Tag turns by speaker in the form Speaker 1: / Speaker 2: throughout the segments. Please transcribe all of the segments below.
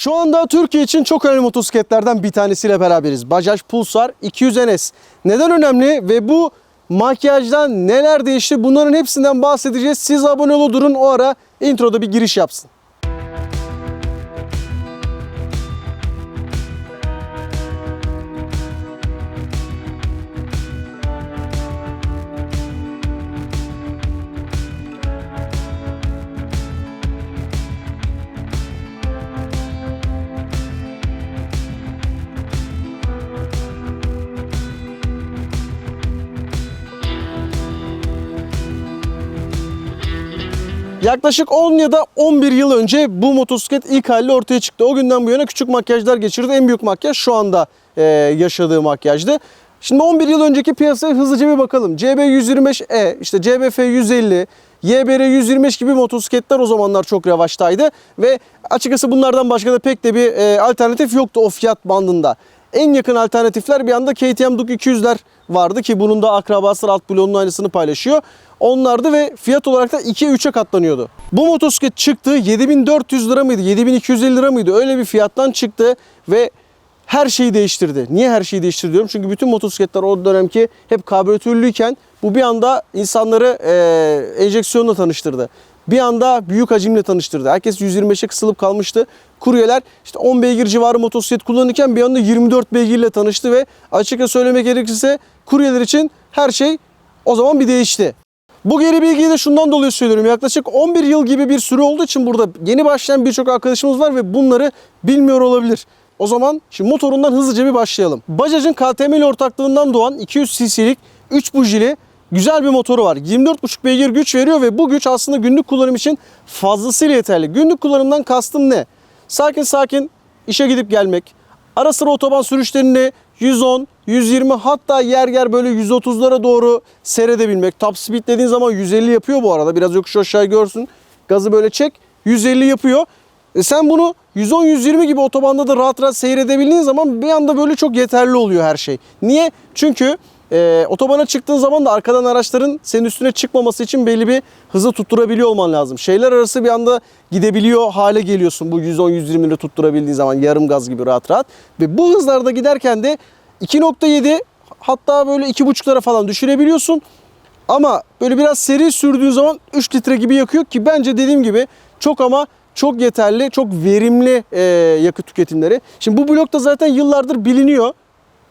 Speaker 1: Şu anda Türkiye için çok önemli motosikletlerden bir tanesiyle beraberiz. Bajaj Pulsar 200 NS. Neden önemli ve bu makyajdan neler değişti bunların hepsinden bahsedeceğiz. Siz abone olu durun o ara introda bir giriş yapsın. Yaklaşık 10 ya da 11 yıl önce bu motosiklet ilk haliyle ortaya çıktı. O günden bu yana küçük makyajlar geçirdi. En büyük makyaj şu anda e, yaşadığı makyajdı. Şimdi 11 yıl önceki piyasaya hızlıca bir bakalım. CB125E, işte CBF 150, YBR 125 gibi motosikletler o zamanlar çok revaçtaydı. Ve açıkçası bunlardan başka da pek de bir e, alternatif yoktu o fiyat bandında. En yakın alternatifler bir anda KTM Duke 200'ler vardı ki bunun da akrabası alt bloğunun aynısını paylaşıyor. Onlardı ve fiyat olarak da 2'ye 3'e katlanıyordu. Bu motosiklet çıktı 7400 lira mıydı 7250 lira mıydı öyle bir fiyattan çıktı ve her şeyi değiştirdi. Niye her şeyi değiştirdi diyorum? Çünkü bütün motosikletler o dönemki hep karbüratörlüyken bu bir anda insanları e, enjeksiyonla tanıştırdı. Bir anda büyük hacimle tanıştırdı. Herkes 125'e kısılıp kalmıştı. Kuryeler işte 10 beygir civarı motosiklet kullanırken bir anda 24 beygirle tanıştı ve açıkça söylemek gerekirse kuryeler için her şey o zaman bir değişti. Bu geri bilgiyi de şundan dolayı söylüyorum. Yaklaşık 11 yıl gibi bir süre olduğu için burada yeni başlayan birçok arkadaşımız var ve bunları bilmiyor olabilir. O zaman şimdi motorundan hızlıca bir başlayalım. Bajaj'ın KTM ile ortaklığından doğan 200 cc'lik 3 bujili güzel bir motoru var. 24,5 beygir güç veriyor ve bu güç aslında günlük kullanım için fazlasıyla yeterli. Günlük kullanımdan kastım ne? Sakin sakin işe gidip gelmek, ara sıra otoban sürüşlerini 110, 120 hatta yer yer böyle 130'lara doğru seyredebilmek. Top speed dediğin zaman 150 yapıyor bu arada. Biraz yokuş aşağı görsün. Gazı böyle çek 150 yapıyor. E sen bunu 110-120 gibi otobanda da rahat rahat seyredebildiğin zaman bir anda böyle çok yeterli oluyor her şey. Niye? Çünkü e, otobana çıktığın zaman da arkadan araçların senin üstüne çıkmaması için belli bir hızı tutturabiliyor olman lazım. Şeyler arası bir anda gidebiliyor hale geliyorsun bu 110-120 ile tutturabildiğin zaman yarım gaz gibi rahat rahat. Ve bu hızlarda giderken de 2.7 hatta böyle 2.5'lara falan düşürebiliyorsun. Ama böyle biraz seri sürdüğün zaman 3 litre gibi yakıyor ki bence dediğim gibi çok ama çok yeterli, çok verimli e, yakıt tüketimleri. Şimdi bu blokta zaten yıllardır biliniyor.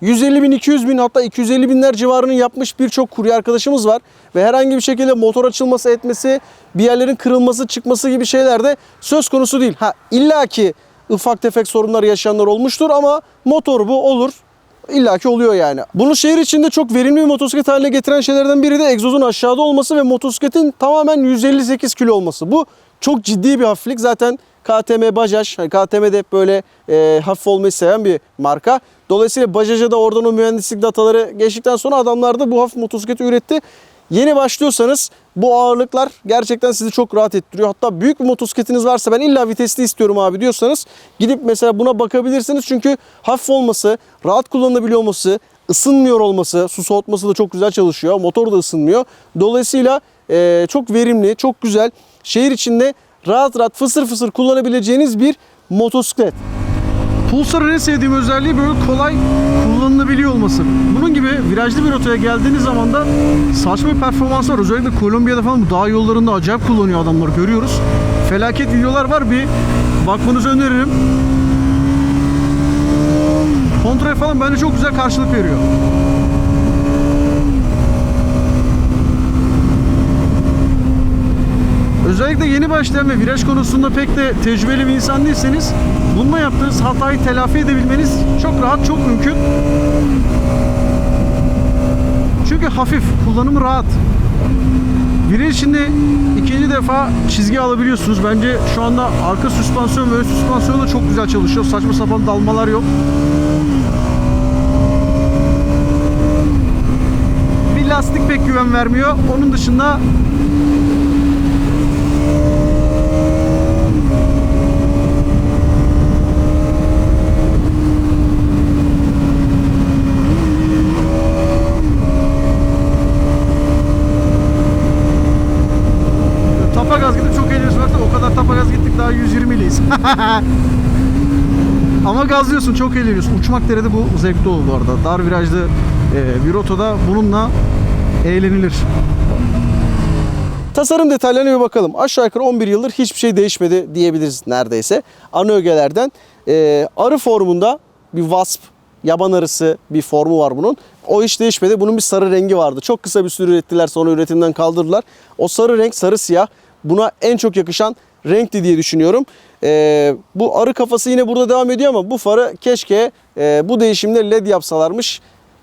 Speaker 1: 150 bin, 200 bin hatta 250 binler civarını yapmış birçok kurye arkadaşımız var. Ve herhangi bir şekilde motor açılması etmesi, bir yerlerin kırılması çıkması gibi şeyler de söz konusu değil. Ha illa ki ufak tefek sorunlar yaşayanlar olmuştur ama motor bu olur. İlla ki oluyor yani. Bunu şehir içinde çok verimli bir motosiklet haline getiren şeylerden biri de egzozun aşağıda olması ve motosikletin tamamen 158 kilo olması. Bu çok ciddi bir hafiflik. Zaten KTM Bajaj, hani KTM'de hep böyle e, hafif olmayı seven bir marka. Dolayısıyla Bajaj'a da oradan o mühendislik dataları geçtikten sonra adamlar da bu hafif motosikleti üretti. Yeni başlıyorsanız bu ağırlıklar gerçekten sizi çok rahat ettiriyor. Hatta büyük bir motosikletiniz varsa ben illa vitesli istiyorum abi diyorsanız gidip mesela buna bakabilirsiniz. Çünkü hafif olması, rahat kullanılabiliyor olması, ısınmıyor olması, su soğutması da çok güzel çalışıyor. Motor da ısınmıyor. Dolayısıyla e, çok verimli, çok güzel. Şehir içinde rahat rahat fısır fısır kullanabileceğiniz bir motosiklet. Pulsar'ın en sevdiğim özelliği böyle kolay kullanılabiliyor olması. Bunun gibi virajlı bir rotaya geldiğiniz zaman da saçma bir performans var. Özellikle Kolombiya'da falan bu dağ yollarında acayip kullanıyor adamlar görüyoruz. Felaket videolar var bir bakmanızı öneririm. Kontraya falan bence çok güzel karşılık veriyor. Özellikle yeni başlayan ve viraj konusunda pek de tecrübeli bir insan değilseniz bununla yaptığınız hatayı telafi edebilmeniz çok rahat, çok mümkün. Çünkü hafif, kullanımı rahat. Viraj içinde ikinci defa çizgi alabiliyorsunuz. Bence şu anda arka süspansiyon ve ön süspansiyon da çok güzel çalışıyor. Saçma sapan dalmalar yok. Bir lastik pek güven vermiyor. Onun dışında Tapa gaz gittik daha 120'liyiz. Ama gazlıyorsun çok eğleniyorsun. Uçmak derede bu zevkli olur bu arada. Dar virajlı e, bir rotoda bununla eğlenilir. Tasarım detaylarına bir bakalım. Aşağı yukarı 11 yıldır hiçbir şey değişmedi diyebiliriz neredeyse. Ana ögelerden e, arı formunda bir wasp, yaban arısı bir formu var bunun. O hiç değişmedi. Bunun bir sarı rengi vardı. Çok kısa bir süre ürettiler sonra üretimden kaldırdılar. O sarı renk sarı siyah buna en çok yakışan renkti diye düşünüyorum. E, bu arı kafası yine burada devam ediyor ama bu farı keşke e, bu değişimde led yapsalarmış.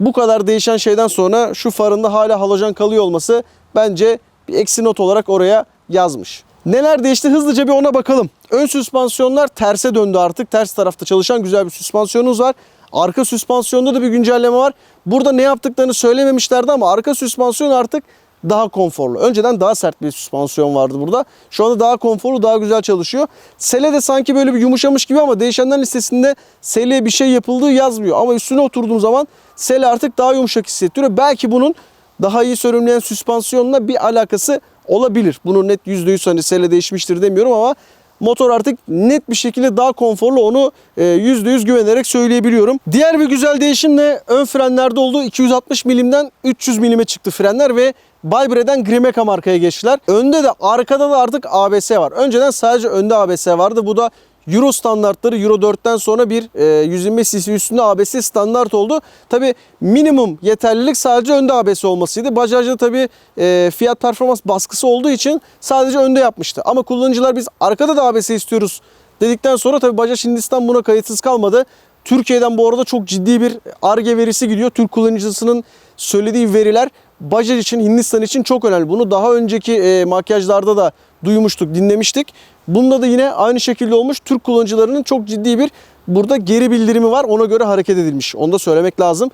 Speaker 1: Bu kadar değişen şeyden sonra şu farında hala halojen kalıyor olması bence bir eksi not olarak oraya yazmış. Neler değişti hızlıca bir ona bakalım. Ön süspansiyonlar terse döndü artık. Ters tarafta çalışan güzel bir süspansiyonumuz var. Arka süspansiyonda da bir güncelleme var. Burada ne yaptıklarını söylememişlerdi ama arka süspansiyon artık daha konforlu. Önceden daha sert bir süspansiyon vardı burada. Şu anda daha konforlu, daha güzel çalışıyor. Sele de sanki böyle bir yumuşamış gibi ama değişenler listesinde Sele'ye bir şey yapıldığı yazmıyor. Ama üstüne oturduğum zaman Sele artık daha yumuşak hissettiriyor. Belki bunun daha iyi sönümleyen süspansiyonla bir alakası olabilir. Bunu net %100 hani Sele değişmiştir demiyorum ama motor artık net bir şekilde daha konforlu onu e, %100 güvenerek söyleyebiliyorum. Diğer bir güzel değişim de ön frenlerde oldu. 260 milimden 300 milime çıktı frenler ve Balbre'den Grimeca markaya geçtiler. Önde de arkada da artık ABS var. Önceden sadece önde ABS vardı. Bu da Euro standartları Euro 4'ten sonra bir e, 125 cc üstünde ABS standart oldu. Tabi minimum yeterlilik sadece önde ABS olmasıydı. Bajaj'da tabi e, fiyat performans baskısı olduğu için sadece önde yapmıştı. Ama kullanıcılar biz arkada da ABS istiyoruz dedikten sonra tabi Bajaj Hindistan buna kayıtsız kalmadı. Türkiye'den bu arada çok ciddi bir ARGE verisi gidiyor. Türk kullanıcısının söylediği veriler Bajaj için, Hindistan için çok önemli. Bunu daha önceki e, makyajlarda da duymuştuk, dinlemiştik. Bunda da yine aynı şekilde olmuş. Türk kullanıcılarının çok ciddi bir burada geri bildirimi var. Ona göre hareket edilmiş. Onu da söylemek lazım.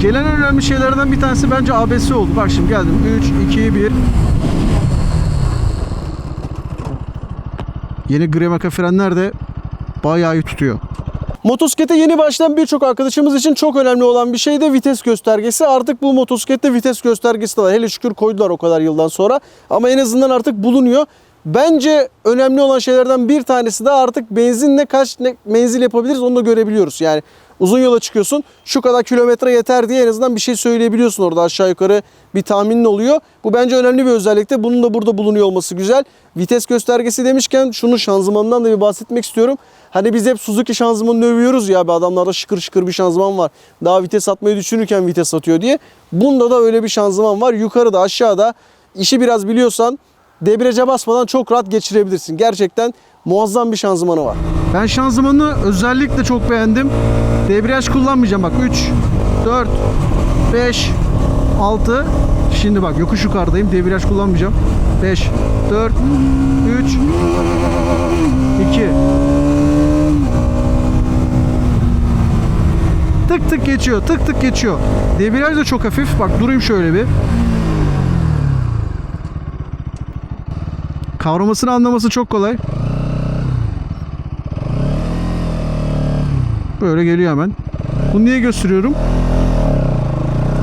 Speaker 1: Gelen en önemli şeylerden bir tanesi bence ABS oldu. Bak şimdi geldim. 3, 2, 1. Yeni Grimeca frenler de bayağı iyi tutuyor. Motosiklete yeni başlayan birçok arkadaşımız için çok önemli olan bir şey de vites göstergesi. Artık bu motosiklette vites göstergesi de var. Hele şükür koydular o kadar yıldan sonra. Ama en azından artık bulunuyor. Bence önemli olan şeylerden bir tanesi de artık benzinle kaç ne menzil yapabiliriz onu da görebiliyoruz. Yani uzun yola çıkıyorsun şu kadar kilometre yeter diye en azından bir şey söyleyebiliyorsun orada aşağı yukarı bir tahminin oluyor. Bu bence önemli bir özellikte. Bunun da burada bulunuyor olması güzel. Vites göstergesi demişken şunun şanzımanından da bir bahsetmek istiyorum. Hani biz hep Suzuki şanzımanını övüyoruz ya be adamlarda şıkır şıkır bir şanzıman var. Daha vites atmayı düşünürken vites atıyor diye. Bunda da öyle bir şanzıman var. Yukarıda aşağıda işi biraz biliyorsan debriyaja basmadan çok rahat geçirebilirsin. Gerçekten muazzam bir şanzımanı var. Ben şanzımanı özellikle çok beğendim. Debriyaj kullanmayacağım bak 3, 4, 5, 6. Şimdi bak yokuş yukarıdayım. Debriyaj kullanmayacağım. 5, 4, 3, 2. Tık tık geçiyor. Tık tık geçiyor. Debriyaj da çok hafif. Bak durayım şöyle bir. Kavramasını anlaması çok kolay. Böyle geliyor hemen. Bunu niye gösteriyorum?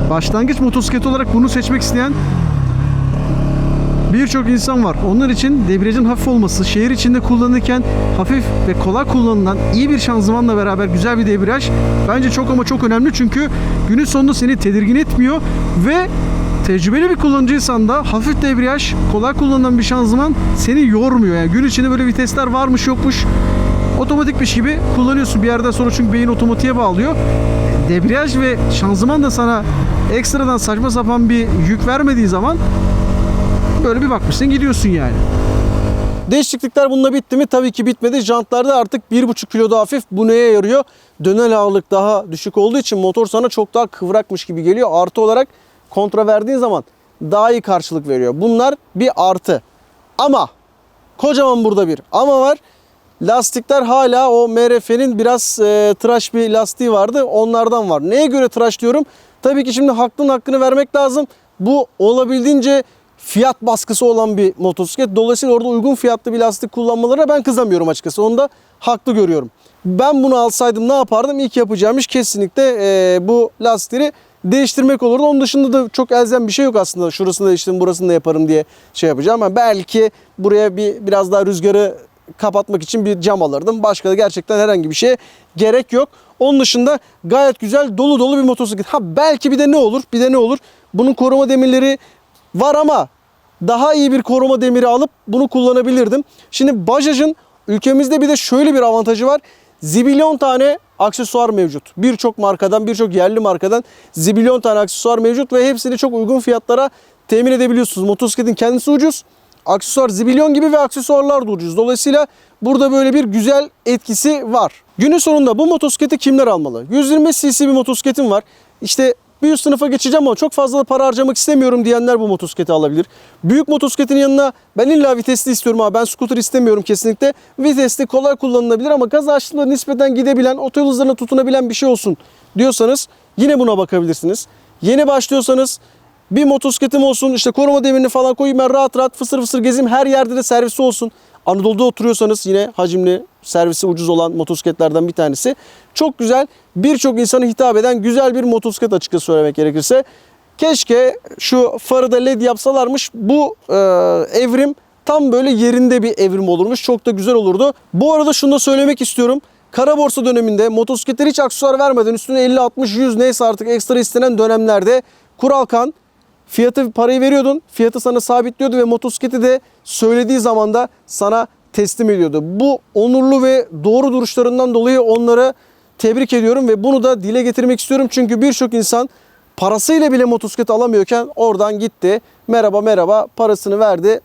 Speaker 1: Başlangıç motosiklet olarak bunu seçmek isteyen birçok insan var. Onlar için debriyajın hafif olması, şehir içinde kullanırken hafif ve kolay kullanılan iyi bir şanzımanla beraber güzel bir debriyaj bence çok ama çok önemli. Çünkü günün sonunda seni tedirgin etmiyor ve tecrübeli bir kullanıcıysan da hafif debriyaj, kolay kullanılan bir şanzıman seni yormuyor. Yani gün içinde böyle vitesler varmış yokmuş otomatikmiş gibi kullanıyorsun bir yerden sonra çünkü beyin otomatiğe bağlıyor. Debriyaj ve şanzıman da sana ekstradan saçma sapan bir yük vermediği zaman böyle bir bakmışsın gidiyorsun yani. Değişiklikler bununla bitti mi? Tabii ki bitmedi. Jantlarda artık 1,5 kilo daha hafif. Bu neye yarıyor? Dönel ağırlık daha düşük olduğu için motor sana çok daha kıvrakmış gibi geliyor. Artı olarak kontra verdiğin zaman daha iyi karşılık veriyor. Bunlar bir artı. Ama kocaman burada bir ama var. Lastikler hala o MRF'nin biraz e, tıraş bir lastiği vardı. Onlardan var. Neye göre tıraş diyorum? Tabii ki şimdi hakkın hakkını vermek lazım. Bu olabildiğince fiyat baskısı olan bir motosiklet. Dolayısıyla orada uygun fiyatlı bir lastik kullanmalarına ben kızamıyorum açıkçası. Onu da haklı görüyorum. Ben bunu alsaydım ne yapardım? İlk yapacağım iş kesinlikle e, bu lastikleri değiştirmek olurdu. Onun dışında da çok elzem bir şey yok aslında. Şurasını değiştiririm, burasını da yaparım diye şey yapacağım. Ama belki buraya bir biraz daha rüzgarı kapatmak için bir cam alırdım. Başka da gerçekten herhangi bir şeye gerek yok. Onun dışında gayet güzel dolu dolu bir motosiklet. Ha belki bir de ne olur? Bir de ne olur? Bunun koruma demirleri var ama daha iyi bir koruma demiri alıp bunu kullanabilirdim. Şimdi Bajaj'ın ülkemizde bir de şöyle bir avantajı var. Zibilyon tane aksesuar mevcut. Birçok markadan, birçok yerli markadan zibilyon tane aksesuar mevcut ve hepsini çok uygun fiyatlara temin edebiliyorsunuz. Motosikletin kendisi ucuz. Aksesuar zibilyon gibi ve aksesuarlar da ucuz. Dolayısıyla burada böyle bir güzel etkisi var. Günün sonunda bu motosikleti kimler almalı? 125 cc bir motosikletim var. İşte bir üst sınıfa geçeceğim ama çok fazla para harcamak istemiyorum diyenler bu motosikleti alabilir. Büyük motosikletin yanına ben illa vitesli istiyorum ama ben scooter istemiyorum kesinlikle. Vitesli kolay kullanılabilir ama gaz açtığında nispeten gidebilen, otoyol hızlarına tutunabilen bir şey olsun diyorsanız yine buna bakabilirsiniz. Yeni başlıyorsanız bir motosikletim olsun işte koruma demirini falan koyayım ben rahat rahat fısır fısır gezeyim her yerde de servisi olsun. Anadolu'da oturuyorsanız yine hacimli servisi ucuz olan motosikletlerden bir tanesi. Çok güzel birçok insana hitap eden güzel bir motosiklet açıkçası söylemek gerekirse. Keşke şu farı da led yapsalarmış bu e, evrim tam böyle yerinde bir evrim olurmuş. Çok da güzel olurdu. Bu arada şunu da söylemek istiyorum. Kara borsa döneminde motosikletler hiç aksesuar vermeden üstüne 50, 60, 100 neyse artık ekstra istenen dönemlerde Kuralkan fiyatı parayı veriyordun. Fiyatı sana sabitliyordu ve motosikleti de söylediği zaman da sana teslim ediyordu. Bu onurlu ve doğru duruşlarından dolayı onları tebrik ediyorum ve bunu da dile getirmek istiyorum. Çünkü birçok insan parasıyla bile motosiklet alamıyorken oradan gitti. Merhaba merhaba parasını verdi.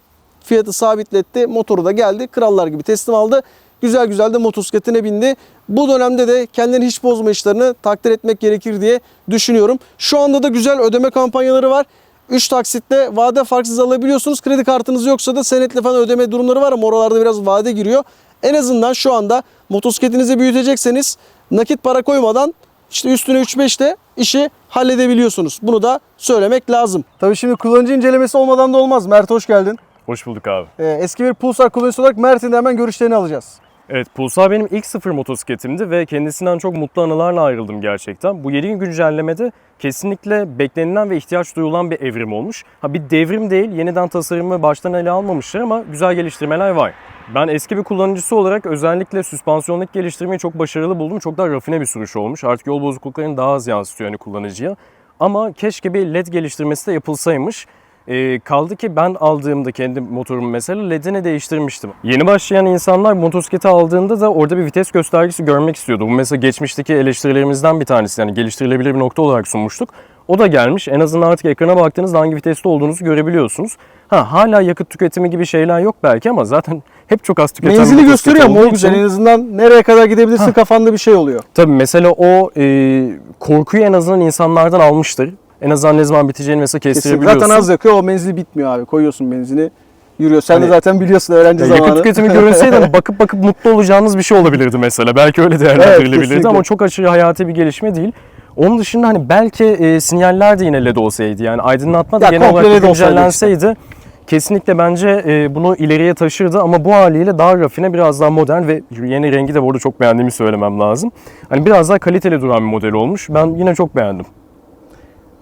Speaker 1: Fiyatı sabitletti. Motoru da geldi. Krallar gibi teslim aldı. Güzel güzel de motosikletine bindi. Bu dönemde de kendini hiç bozma işlerini takdir etmek gerekir diye düşünüyorum. Şu anda da güzel ödeme kampanyaları var. 3 taksitle vade farksız alabiliyorsunuz. Kredi kartınız yoksa da senetle falan ödeme durumları var ama oralarda biraz vade giriyor. En azından şu anda motosikletinizi büyütecekseniz nakit para koymadan işte üstüne 3-5 de işi halledebiliyorsunuz. Bunu da söylemek lazım. Tabii şimdi kullanıcı incelemesi olmadan da olmaz. Mert hoş geldin.
Speaker 2: Hoş bulduk abi.
Speaker 1: Ee, eski bir Pulsar kullanıcısı olarak Mert'in de hemen görüşlerini alacağız.
Speaker 2: Evet Pulsar benim ilk sıfır motosikletimdi ve kendisinden çok mutlu anılarla ayrıldım gerçekten. Bu yeni güncellemede kesinlikle beklenilen ve ihtiyaç duyulan bir evrim olmuş. Ha bir devrim değil, yeniden tasarımı baştan ele almamışlar ama güzel geliştirmeler var. Ben eski bir kullanıcısı olarak özellikle süspansiyonluk geliştirmeyi çok başarılı buldum. Çok daha rafine bir sürüş olmuş. Artık yol bozukluklarını daha az yansıtıyor yani kullanıcıya. Ama keşke bir led geliştirmesi de yapılsaymış. E, kaldı ki ben aldığımda kendi motorumu mesela LED'ini değiştirmiştim. Yeni başlayan insanlar motosikleti aldığında da orada bir vites göstergesi görmek istiyordu. Bu mesela geçmişteki eleştirilerimizden bir tanesi. Yani geliştirilebilir bir nokta olarak sunmuştuk. O da gelmiş. En azından artık ekrana baktığınızda hangi viteste olduğunuzu görebiliyorsunuz. Ha hala yakıt tüketimi gibi şeyler yok belki ama zaten hep çok az tüketen
Speaker 1: Menzili gösteriyor ama
Speaker 2: olduğu
Speaker 1: o güzel.
Speaker 2: için-
Speaker 1: En azından nereye kadar gidebilirsin kafanda bir şey oluyor.
Speaker 2: Tabii mesela o e, korkuyu en azından insanlardan almıştır. En azından ne zaman biteceğini mesela kestirebiliyorsun.
Speaker 1: Zaten az yakıyor o menzil bitmiyor abi. Koyuyorsun benzini yürüyor. Sen
Speaker 2: Hani-
Speaker 1: de zaten biliyorsun öğrenci
Speaker 2: Ya
Speaker 1: zamanı.
Speaker 2: yakıt tüketimi görünseydi hani bakıp bakıp mutlu olacağınız bir şey olabilirdi mesela. Belki öyle değerlendirilebilirdi
Speaker 1: kesinlikle.
Speaker 2: ama çok aşırı hayati bir gelişme değil. Onun dışında hani belki e, sinyaller de yine LED olsaydı yani aydınlatma da
Speaker 1: Ya
Speaker 2: genel olarak
Speaker 1: olsaydı
Speaker 2: güncellenseydi kesinlikle bence e, bunu ileriye taşırdı ama bu haliyle daha rafine biraz daha modern ve yeni rengi de bu arada çok beğendiğimi söylemem lazım. Hani biraz daha kaliteli duran bir model olmuş. Ben yine çok beğendim.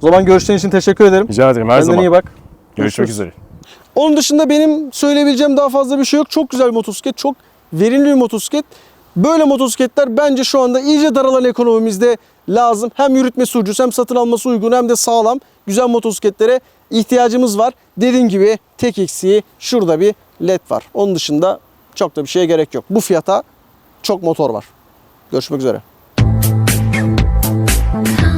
Speaker 1: O zaman görüşlerin için teşekkür ederim.
Speaker 2: Rica ederim her
Speaker 1: Kendine
Speaker 2: zaman.
Speaker 1: iyi bak.
Speaker 2: Görüşmek
Speaker 1: Görüşürüz.
Speaker 2: üzere.
Speaker 1: Onun dışında benim söyleyebileceğim daha fazla bir şey yok. Çok güzel bir motosiklet. Çok verimli bir motosiklet. Böyle motosikletler bence şu anda iyice daralan ekonomimizde lazım. Hem yürütmesi ucuz hem satın alması uygun hem de sağlam güzel motosikletlere ihtiyacımız var. Dediğim gibi tek eksiği şurada bir led var. Onun dışında çok da bir şeye gerek yok. Bu fiyata çok motor var. Görüşmek üzere.